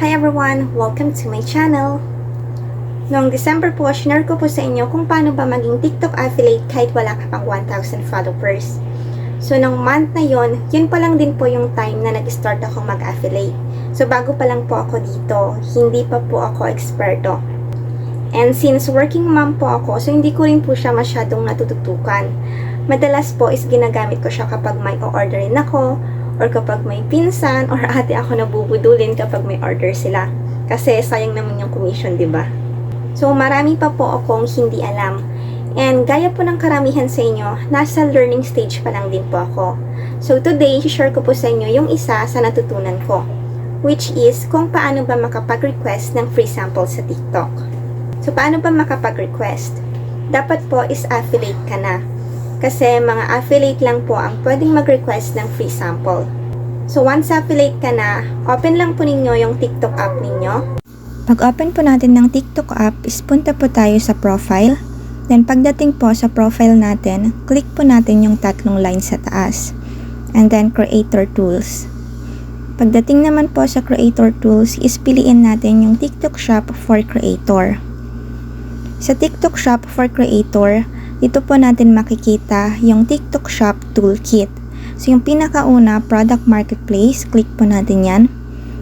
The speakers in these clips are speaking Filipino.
Hi everyone! Welcome to my channel! Noong December po, shinare ko po sa inyo kung paano ba maging TikTok affiliate kahit wala ka pang 1,000 followers. So, nung month na yon, yun pa lang din po yung time na nag-start ako mag-affiliate. So, bago pa lang po ako dito, hindi pa po ako eksperto. And since working mom po ako, so hindi ko rin po siya masyadong natututukan. Madalas po is ginagamit ko siya kapag may o-orderin ako, or kapag may pinsan, or ate ako nabubudulin kapag may order sila. Kasi sayang naman yung commission, di ba? So, marami pa po akong hindi alam. And gaya po ng karamihan sa inyo, nasa learning stage pa lang din po ako. So, today, share ko po sa inyo yung isa sa natutunan ko. Which is, kung paano ba makapag-request ng free sample sa TikTok. So, paano ba makapag-request? Dapat po is affiliate ka na. Kasi mga affiliate lang po ang pwedeng mag-request ng free sample. So, once affiliate ka na, open lang po ninyo yung TikTok app ninyo. Pag-open po natin ng TikTok app, is punta po tayo sa profile. Then pagdating po sa profile natin, click po natin yung tatlong line sa taas. And then creator tools. Pagdating naman po sa creator tools, is piliin natin yung TikTok shop for creator. Sa TikTok shop for creator, dito po natin makikita yung TikTok shop toolkit. So yung pinakauna, product marketplace, click po natin yan.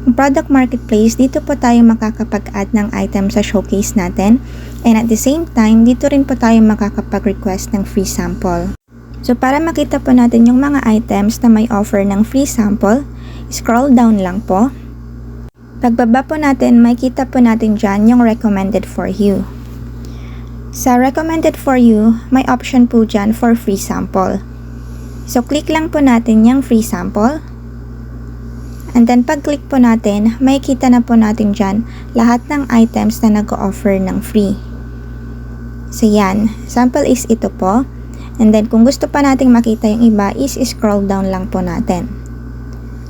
Yung product marketplace, dito po tayo makakapag-add ng item sa showcase natin. And at the same time, dito rin po tayo makakapag-request ng free sample. So para makita po natin yung mga items na may offer ng free sample, scroll down lang po. Pagbaba po natin, makita po natin dyan yung recommended for you. Sa recommended for you, may option po dyan for free sample. So click lang po natin yung free sample. And then pag-click po natin, may kita na po natin dyan lahat ng items na nag-offer ng free. So yan, sample is ito po. And then kung gusto pa nating makita yung iba is scroll down lang po natin.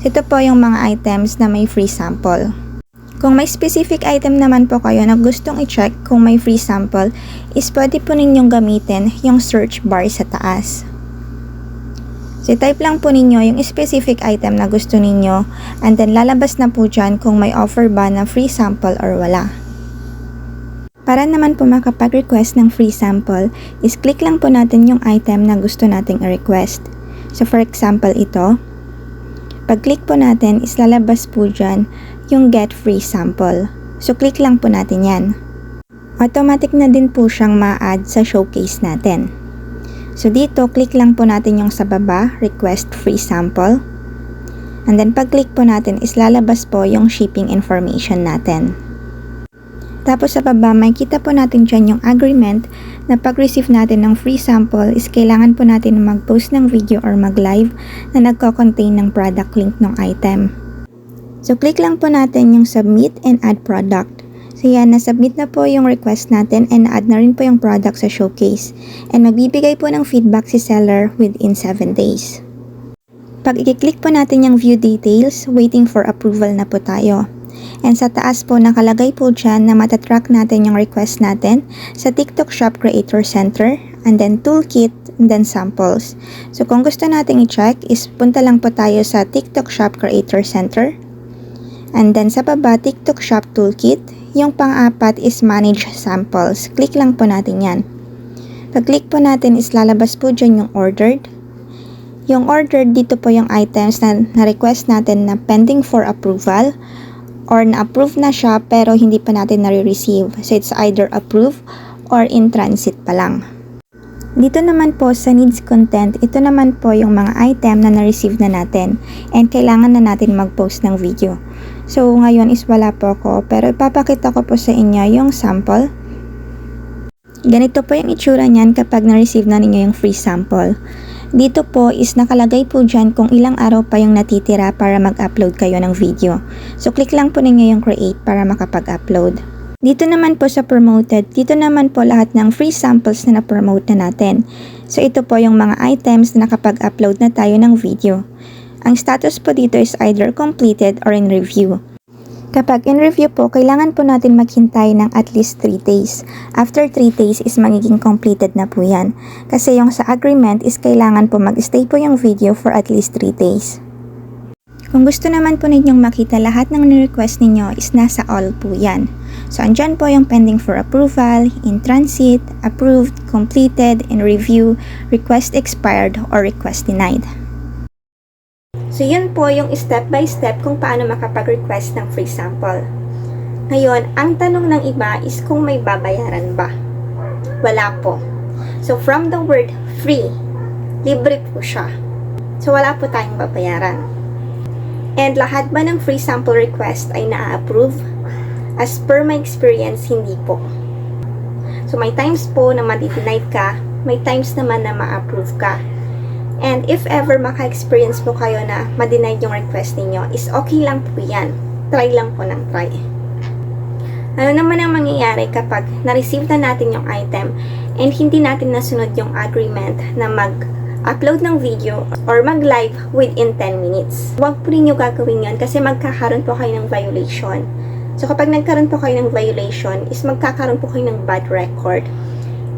Ito po yung mga items na may free sample. Kung may specific item naman po kayo na gustong i-check kung may free sample, is pwede po ninyong gamitin yung search bar sa taas. So, type lang po ninyo yung specific item na gusto ninyo and then lalabas na po dyan kung may offer ba na free sample or wala. Para naman po makapag-request ng free sample, is click lang po natin yung item na gusto nating i-request. So, for example, ito. Pag-click po natin, is lalabas po dyan yung get free sample. So, click lang po natin yan. Automatic na din po siyang ma-add sa showcase natin. So, dito, click lang po natin yung sa baba, request free sample. And then, pag-click po natin, is lalabas po yung shipping information natin. Tapos sa baba, makikita po natin dyan yung agreement na pag-receive natin ng free sample is kailangan po natin mag-post ng video or mag-live na nagko-contain ng product link ng item. So, click lang po natin yung submit and add product. So, yan, na-submit na po yung request natin and add na rin po yung product sa showcase. And magbibigay po ng feedback si seller within 7 days. Pag i-click po natin yung view details, waiting for approval na po tayo. And sa taas po nakalagay po dyan na matatrack natin yung request natin sa TikTok Shop Creator Center and then Toolkit and then Samples. So kung gusto nating i-check is punta lang po tayo sa TikTok Shop Creator Center. And then sa baba TikTok Shop Toolkit. Yung pang-apat is Manage Samples. Click lang po natin yan. Pag-click po natin is lalabas po dyan yung ordered. Yung ordered dito po yung items na na-request natin na pending for approval or na-approve na siya pero hindi pa natin nare-receive. So it's either approve or in transit pa lang. Dito naman po sa needs content, ito naman po yung mga item na na-receive na natin and kailangan na natin mag-post ng video. So ngayon is wala po ako pero ipapakita ko po sa inyo yung sample. Ganito po yung itsura niyan kapag na-receive na ninyo yung free sample. Dito po is nakalagay po dyan kung ilang araw pa yung natitira para mag-upload kayo ng video. So click lang po ninyo yung create para makapag-upload. Dito naman po sa promoted, dito naman po lahat ng free samples na na-promote na natin. So ito po yung mga items na nakapag-upload na tayo ng video. Ang status po dito is either completed or in review. Kapag in review po, kailangan po natin maghintay ng at least 3 days. After 3 days is magiging completed na po yan. Kasi yung sa agreement is kailangan po mag-stay po yung video for at least 3 days. Kung gusto naman po ninyong makita lahat ng request ninyo is nasa all po yan. So, andyan po yung pending for approval, in transit, approved, completed, in review, request expired, or request denied. So, yun po yung step by step kung paano makapag-request ng free sample. Ngayon, ang tanong ng iba is kung may babayaran ba? Wala po. So, from the word free, libre po siya. So, wala po tayong babayaran. And lahat ba ng free sample request ay na-approve? As per my experience, hindi po. So, may times po na ma-deny ka, may times naman na ma-approve ka. And if ever maka-experience po kayo na ma-deny yung request ninyo, is okay lang po yan. Try lang po ng try. Ano naman ang mangyayari kapag na-receive na natin yung item and hindi natin nasunod yung agreement na mag-upload ng video or mag-live within 10 minutes? Huwag po ninyo gagawin yon kasi magkakaroon po kayo ng violation. So kapag nagkaroon po kayo ng violation is magkakaroon po kayo ng bad record.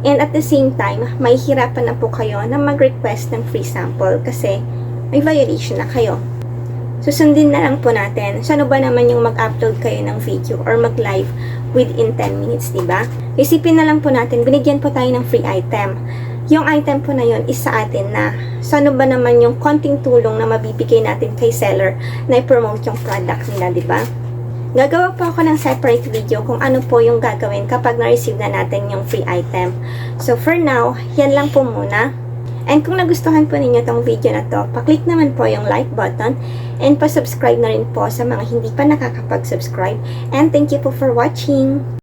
And at the same time, may hirapan na po kayo na mag-request ng free sample kasi may violation na kayo. Susundin na lang po natin, saan ba naman yung mag-upload kayo ng video or mag-live within 10 minutes, di ba? Isipin na lang po natin, binigyan po tayo ng free item. Yung item po na yun is sa atin na saan ba naman yung konting tulong na mabibigay natin kay seller na i-promote yung product nila, di ba? Gagawa po ako ng separate video kung ano po yung gagawin kapag na-receive na natin yung free item. So for now, yan lang po muna. And kung nagustuhan po ninyo tong video na to, paklik naman po yung like button and pa-subscribe na rin po sa mga hindi pa nakakapag-subscribe. And thank you po for watching!